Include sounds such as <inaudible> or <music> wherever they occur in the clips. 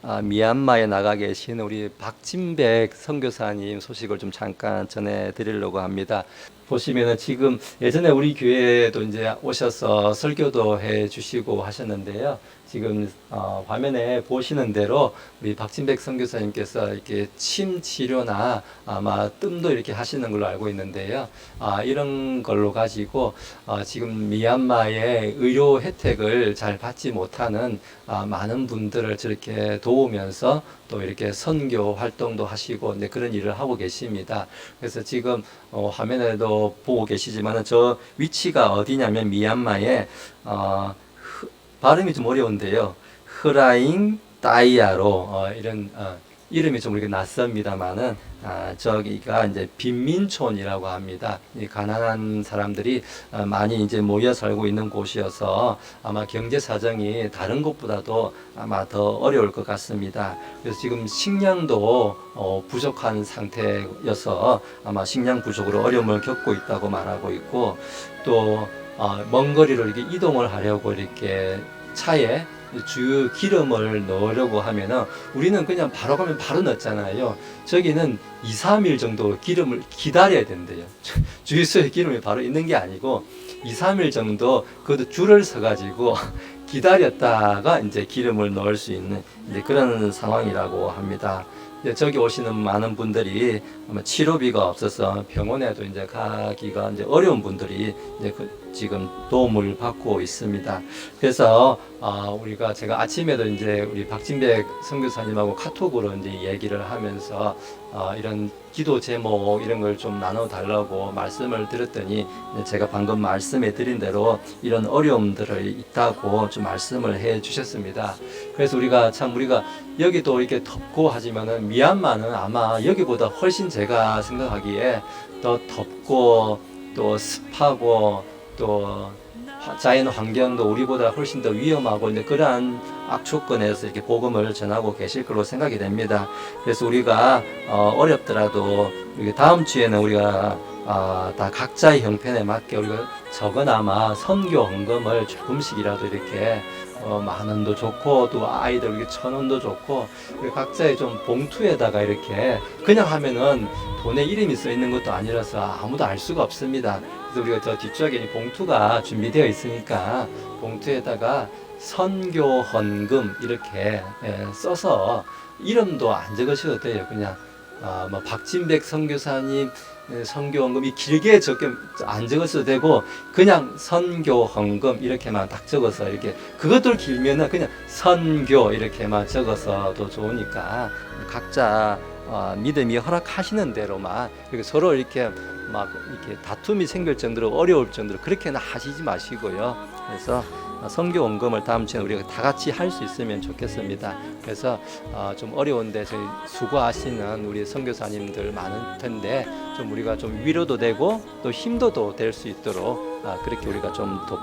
아, 미얀마에 나가 계신 우리 박진백 선교사님 소식을 좀 잠깐 전해 드리려고 합니다. 보시면은 지금 예전에 우리 교회에도 이제 오셔서 설교도 해 주시고 하셨는데요. 지금 어, 화면에 보시는 대로 우리 박진백 선교사님께서 이렇게 침 치료나 아마 뜸도 이렇게 하시는 걸로 알고 있는데요. 아, 이런 걸로 가지고 어, 지금 미얀마의 의료 혜택을 잘 받지 못하는 아, 많은 분들을 저렇게 도우면서 또 이렇게 선교 활동도 하시고 이제 그런 일을 하고 계십니다. 그래서 지금 어, 화면에도 보고 계시지만 저 위치가 어디냐면 미얀마의 어, 흐- 발음이 좀 어려운데요. 흐라잉 따이아로 어, 이런 어, 이름이 좀 이렇게 낯섭니다만은 아, 저기가 이제 빈민촌이라고 합니다. 이 가난한 사람들이 어, 많이 이제 모여 살고 있는 곳이어서 아마 경제 사정이 다른 곳보다도 아마 더 어려울 것 같습니다. 그래서 지금 식량도 어, 부족한 상태여서 아마 식량 부족으로 어려움을 겪고 있다고 말하고 있고 또 어, 먼 거리를 이렇게 이동을 하려고 이렇게 차에 주유 기름을 넣으려고 하면은 우리는 그냥 바로 가면 바로 넣잖아요. 저기는 2, 3일 정도 기름을 기다려야 된대요. <laughs> 주유소에 기름이 바로 있는 게 아니고 2, 3일 정도 그것도 줄을 서 가지고 <laughs> 기다렸다가 이제 기름을 넣을 수 있는 이제 그런 상황이라고 합니다. 이제 저기 오시는 많은 분들이 아마 치료비가 없어서 병원에도 이제 가기가 이제 어려운 분들이 이제 그 지금 도움을 받고 있습니다. 그래서 아, 우리가 제가 아침에도 이제 우리 박진백 선교사님하고 카톡으로 이제 얘기를 하면서 아, 이런 기도 제목 이런 걸 좀 나눠 달라고 말씀을 드렸더니 제가 방금 말씀해 드린 대로 이런 어려움들을 있다고 좀 말씀을 해 주셨습니다. 그래서 우리가 참 우리가 여기도 이렇게 덥고 하지만은 미얀마는 아마 여기보다 훨씬 제가 생각하기에 더 덥고 또 습하고 또 화- 자연 환경도 우리보다 훨씬 더 위험하고 이제 그러한 악조건에서 이렇게 복음을 전하고 계실 걸로 생각이 됩니다. 그래서 우리가 어, 어렵더라도 다음 주에는 우리가 아, 다 각자의 형편에 맞게 우리가 적어나마 선교 헌금을 조금씩이라도 이렇게 어, 만 원도 좋고 또 아이들 이렇게 천 원도 좋고 각자의 좀 봉투에다가 이렇게 그냥 하면은 돈에 이름이 써 있는 것도 아니라서 아무도 알 수가 없습니다. 그래서 우리가 저 뒤쪽에 이 봉투가 준비되어 있으니까 봉투에다가 선교 헌금 이렇게 예, 써서 이름도 안 적으셔도 돼요. 그냥 아, 뭐 박진백 선교사님 예, 선교 헌금이 길게 적게 안 적었어도 되고 그냥 선교 헌금 이렇게만 딱 적어서 이렇게 그것들 길면은 그냥 선교 이렇게만 적어서도 좋으니까 각자 어, 믿음이 허락하시는 대로만 이렇게 서로 이렇게 막 이렇게 다툼이 생길 정도로 어려울 정도로 그렇게는 하시지 마시고요. 그래서 어, 선교 원금을 다음 주에 우리가 다 같이 할 수 있으면 좋겠습니다. 그래서 어, 좀 어려운데 저희 수고하시는 우리 선교사님들 많을 텐데 좀 우리가 좀 위로도 되고 또 힘도 또될수 있도록 아, 그렇게 우리가 좀 도,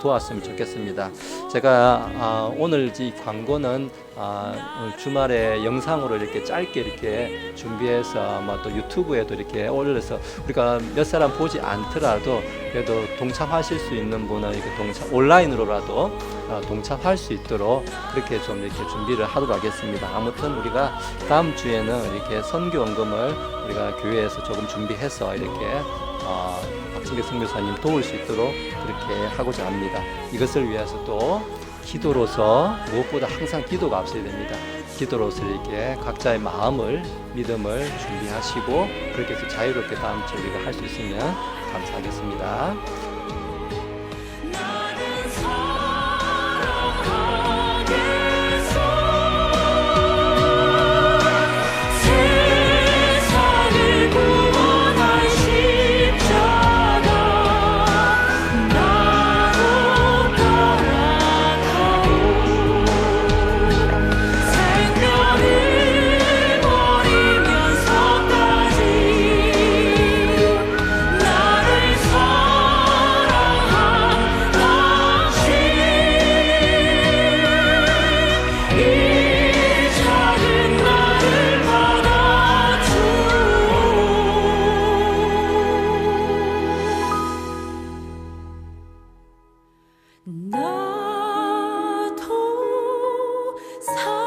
도왔으면 좋겠습니다. 제가 아, 오늘 이 광고는 아, 주말에 영상으로 이렇게 짧게 이렇게 준비해서 아마 또 유튜브에도 이렇게 올려서 우리가 몇 사람 보지 않더라도 그래도 동참하실 수 있는 분은 이렇게 동참 온라인으로라도 어, 동참할 수 있도록 그렇게 좀 이렇게 준비를 하도록 하겠습니다. 아무튼 우리가 다음 주에는 이렇게 선교 원금을 우리가 교회에서 조금 준비해서 이렇게 어, 박진백 선교사님 도울 수 있도록 그렇게 하고자 합니다. 이것을 위해서 또 기도로서 무엇보다 항상 기도가 앞서야 됩니다. 기도로서 이렇게 각자의 마음을 믿음을 준비하시고 그렇게 해서 자유롭게 다음 주 우리가 할 수 있으면 감사하겠습니다. It's hard.